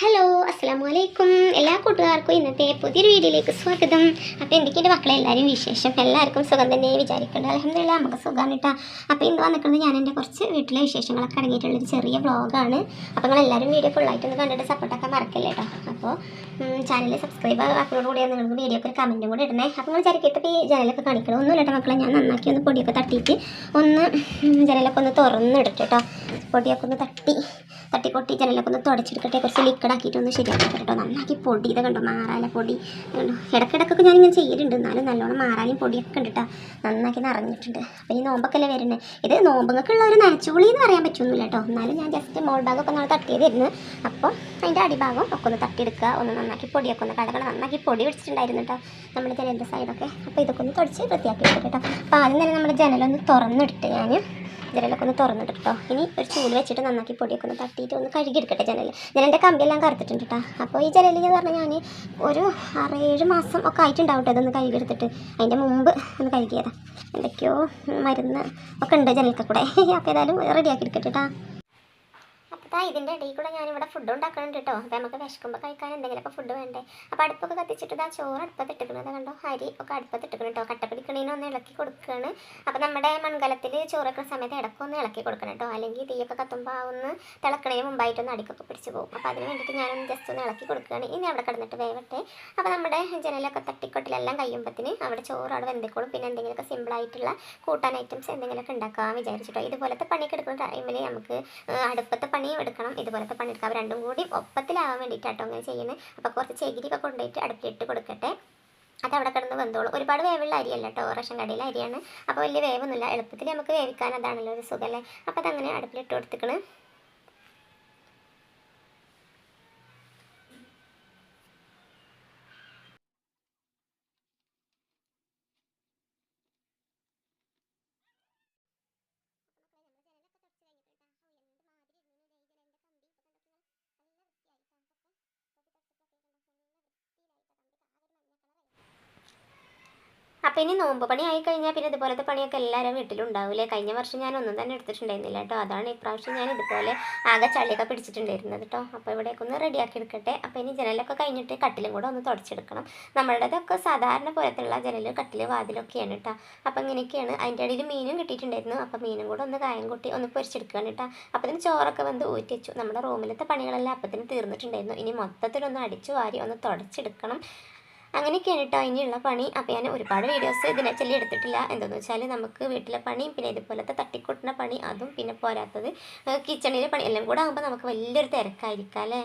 Hello അസ്സാം വലൈക്കും എല്ലാ കൂട്ടുകാർക്കും ഇന്നത്തെ പുതിയൊരു വീഡിയോയിലേക്ക് സ്വാഗതം. അപ്പോൾ എന്തൊക്കെയുണ്ട് മക്കളെ? എല്ലാവരും വിശേഷം. എല്ലാവർക്കും സുഖം തന്നെ. വിചാരിക്കുന്നുണ്ട് അലഹമില്ല നമുക്ക് സുഖമാണ് കേട്ടോ. അപ്പോൾ ഇന്ന് വന്നിട്ടുള്ളത് ഞാൻ എന്റെ കുറച്ച് വീട്ടിലെ വിശേഷങ്ങളൊക്കെ അടങ്ങിയിട്ടുള്ളൊരു ചെറിയ വ്ളോഗാണ്. അപ്പോൾ നിങ്ങൾ എല്ലാവരും വീഡിയോ ഫുള്ളായിട്ടൊന്ന് കണ്ടിട്ട് സപ്പോർട്ടൊക്കെ മറക്കല്ലേ കേട്ടോ. അപ്പോൾ ചാനൽ സബ്സ്ക്രൈബ് ആക്കുന്നതോട് കൂടി നിങ്ങൾക്ക് വീഡിയോക്ക് ഒരു കമന്റും കൂടി ഇടണേ. അപ്പോൾ നിങ്ങൾ ചരക്കിട്ട് ഈ ജനലൊക്കെ കാണിക്കണം ഒന്നും ഇല്ലട്ടോ മക്കളെ. ഞാൻ നന്നാക്കി ഒന്ന് പൊടിയൊക്കെ തട്ടിയിട്ട് ഒന്ന് ജനലൊക്കെ ഒന്ന് തുറന്നിടട്ടെ കേട്ടോ. പൊടിയൊക്കെ ഒന്ന് തട്ടി. തട്ടിക്കൊട്ടി ജനലൊക്കെ ഒന്ന് തുടച്ചെടുക്കട്ടെ കുറച്ച് ലിക്വിഡ് ആക്കിയിട്ട് ഒന്ന് ശരിയാക്കി കേട്ടോ നന്നാക്കി പൊടി ഇത് കണ്ടോ മാറാല പൊടി. ഇടയ്ക്കിടയ്ക്കൊക്കെ ഞാനിങ്ങനെ ചെയ്യലുണ്ട്. എന്നാലും നല്ലോണം മാറാലും പൊടിയൊക്കെ ഉണ്ട് നന്നാക്കി നിറഞ്ഞിട്ടുണ്ട്. അപ്പോൾ ഈ നോമ്പൊക്കെയല്ലേ വരുന്നത് ഇത് നോമ്പങ്ങൾക്കുള്ള ഒരു നനച്ചുപുളി എന്ന് പറയാൻ പറ്റുന്നില്ല കേട്ടോ എന്നാലും ഞാൻ ജസ്റ്റ് മോൾ ഭാഗമൊക്കെ നമ്മൾ തട്ടിയതായിരുന്നു. അപ്പോൾ അതിന്റെ അടിഭാഗം ഒക്കെ ഒന്ന് തട്ടിയെടുക്കുക ഒന്ന് നന്നാക്കി പൊടിയൊക്കെ ഒന്ന് കടകൾ നന്നാക്കി പൊടി പിടിച്ചിട്ടുണ്ടായിരുന്നു കേട്ടോ നമ്മുടെ ജനലിന്റെ സൈഡൊക്കെ അപ്പോൾ ഇതൊക്കെ ഒന്ന് തുടച്ച് വൃത്തിയാക്കി കേട്ടോ അപ്പോൾ ആദ്യം തന്നെ നമ്മുടെ ജനലൊന്ന് തുറന്നിട്ട് ഞാൻ ജനലൊക്കെ ഒന്ന് തുറന്നിട്ട് കേട്ടോ ഇനി ഒരു ചൂട് വെച്ചിട്ട് നന്നാക്കി പൊടിയൊക്കെ ഒന്ന് തട്ടിയിട്ട് ഒന്ന് കഴുകിയെടുക്കട്ടെ ജനൽ ജനലിന്റെ കമ്പിയെല്ലാം കറുത്തിട്ടുണ്ട് കേട്ടോ അപ്പോൾ ഈ ജനലിൽ എന്ന് പറഞ്ഞാൽ ഞാൻ ഒരു ആറേഴ് മാസം ഒക്കെ ആയിട്ടുണ്ടാവും കേട്ടോ ഇതൊന്ന് കഴുകിയെടുത്തിട്ട്. അതിന്റെ മുമ്പ് ഒന്ന് കഴുകിയതാണ് എന്തൊക്കെയോ മരുന്ന് ഒക്കെ ഉണ്ട് ജനലൊക്കെ കൂടെ അപ്പോൾ ഏതായാലും റെഡിയാക്കി എടുക്കട്ടെ കേട്ടോ അപ്പോൾ ഇതിന്റെ ഇടയിൽ കൂടെ ഞാനിവിടെ ഫുഡ് ഉണ്ടാക്കുന്നുണ്ട് കേട്ടോ അപ്പോൾ നമുക്ക് വിശക്കുമ്പോൾ കഴിക്കാൻ എന്തെങ്കിലുമൊക്കെ ഫുഡ് വേണ്ടേ. അപ്പോൾ അടുപ്പൊക്കെ കത്തിച്ചിട്ട് ഇതാ ചോറ് അടുപ്പത്ത് ഇട്ടിക്കണത് കണ്ടോ? അരി ഒക്കെ അടുപ്പത്ത് ഇട്ടിക്കണം കേട്ടോ കട്ടപ്പിടിക്കണേനെ ഒന്ന് ഇളക്കി കൊടുക്കുകയാണ് അപ്പോൾ നമ്മുടെ മൺകലത്തിൽ ചോറ് വെക്കുന്ന സമയത്ത് ഇടയ്ക്കൊന്ന് ഇളക്കി കൊടുക്കണം കേട്ടോ അല്ലെങ്കിൽ തീയൊക്കെ കത്തുമ്പോൾ ആ ഒന്ന് മുമ്പായിട്ട് മുമ്പായിട്ടൊന്ന് അടിക്കൊക്കെ പിടിച്ച് പോകും. അപ്പോൾ അതിന് വേണ്ടിയിട്ട് ഞാനൊന്ന് ജസ്റ്റ് ഒന്ന് ഇളക്കി കൊടുക്കുകയാണ് ഇനി അവിടെ കിടന്നിട്ട് വേവട്ടെ. അപ്പോൾ നമ്മുടെ ജനലൊക്കെ തട്ടിക്കൊട്ടിലെല്ലാം കഴിയുമ്പത്തിന് അവിടെ ചോറ് അവിടെ വെന്തിക്കോളും. പിന്നെ എന്തെങ്കിലുമൊക്കെ സിമ്പിളായിട്ടുള്ള കൂട്ടാൻ ഐറ്റംസ് എന്തെങ്കിലുമൊക്കെ ഉണ്ടാക്കാൻ വിചാരിച്ചിട്ടോ. ഇതുപോലത്തെ പണിയൊക്കെ എടുക്കുന്ന ടൈമിൽ നമുക്ക് അടുപ്പത്തെ പണിയും എടുക്കണം. ഇതുപോലത്തെ പണി എടുക്കാം രണ്ടും കൂടി ഒപ്പത്തിലാവാൻ വേണ്ടിയിട്ടാട്ടോ അങ്ങനെ ചെയ്യുന്നത്. അപ്പോൾ കുറച്ച് ചകിരിയൊക്കെ കൊണ്ടുപോയിട്ട് അടുപ്പിലിട്ട് കൊടുക്കട്ടെ. അത് അവിടെ കിടന്ന് വെന്തോളും. ഒരുപാട് വേവുള്ള അരിയല്ല കേട്ടോ. റേഷൻ കടയിലെ അരിയാണ്. അപ്പോൾ വലിയ വേവൊന്നുമില്ല. എളുപ്പത്തിൽ നമുക്ക് വേവിക്കാൻ അതാണല്ലോ ഒരു സുഖമല്ലേ? അപ്പോൾ അതങ്ങനെ അടുപ്പിലിട്ട് കൊടുത്തിക്കണ് അപ്പോൾ ഇനി നോമ്പ് പണി ആയി കഴിഞ്ഞാൽ പിന്നെ ഇതുപോലത്തെ പണിയൊക്കെ എല്ലാവരും വീട്ടിലുണ്ടാവില്ലേ കഴിഞ്ഞ വർഷം ഞാൻ ഒന്നും തന്നെ എടുത്തിട്ടുണ്ടായിരുന്നില്ല കേട്ടോ. അതാണ് ഇപ്രാവശ്യം ഞാൻ ഇതുപോലെ ആകെ ചളിയൊക്കെ പിടിച്ചിട്ടുണ്ടായിരുന്നത് കേട്ടോ. അപ്പോൾ ഇവിടേക്ക് ഒന്ന് റെഡിയാക്കി എടുക്കട്ടെ. അപ്പോൾ ഇനി ജനലൊക്കെ കഴിഞ്ഞിട്ട് കട്ടിലും കൂടെ ഒന്ന് തുടച്ചെടുക്കണം. നമ്മളുടേതൊക്കെ സാധാരണ പോലത്തുള്ള ജനൽ കട്ടിൽ വാതിലൊക്കെയാണ് കേട്ടോ. അപ്പോൾ ഇങ്ങനെയൊക്കെയാണ്. അതിന്റെ ഇടയിൽ മീനും കിട്ടിയിട്ടുണ്ടായിരുന്നു. അപ്പോൾ മീനും കൂടെ ഒന്ന് കായം കൂട്ടി ഒന്ന് പൊരിച്ചെടുക്കുകയാണ് കേട്ടോ. അപ്പോൾ ഇതിന് ചോറൊക്കെ വന്ന് ഊറ്റി വെച്ചു. നമ്മുടെ റൂമിലത്തെ പണികളെല്ലാം അപ്പത്തിന് തീർന്നിട്ടുണ്ടായിരുന്നു. ഇനി മൊത്തത്തിലൊന്ന് അടിച്ചു വാരി ഒന്ന് തുടച്ചെടുക്കണം. അങ്ങനെയൊക്കെയാണ് കേട്ടോ ഇനിയുള്ള പണി. അപ്പോൾ ഞാൻ ഒരുപാട് വീഡിയോസ് ഇതിനെ ചൊല്ലി എടുത്തിട്ടില്ല. എന്താണെന്ന് വെച്ചാൽ നമുക്ക് വീട്ടിലെ പണിയും പിന്നെ ഇതുപോലത്തെ തട്ടിക്കൂട്ടുന്ന പണി അതും പിന്നെ പോരാത്തത് കിച്ചണിലെ പണി എല്ലാം കൂടെ ആകുമ്പോൾ നമുക്ക് വലിയൊരു തിരക്കായിരിക്കാം അല്ലേ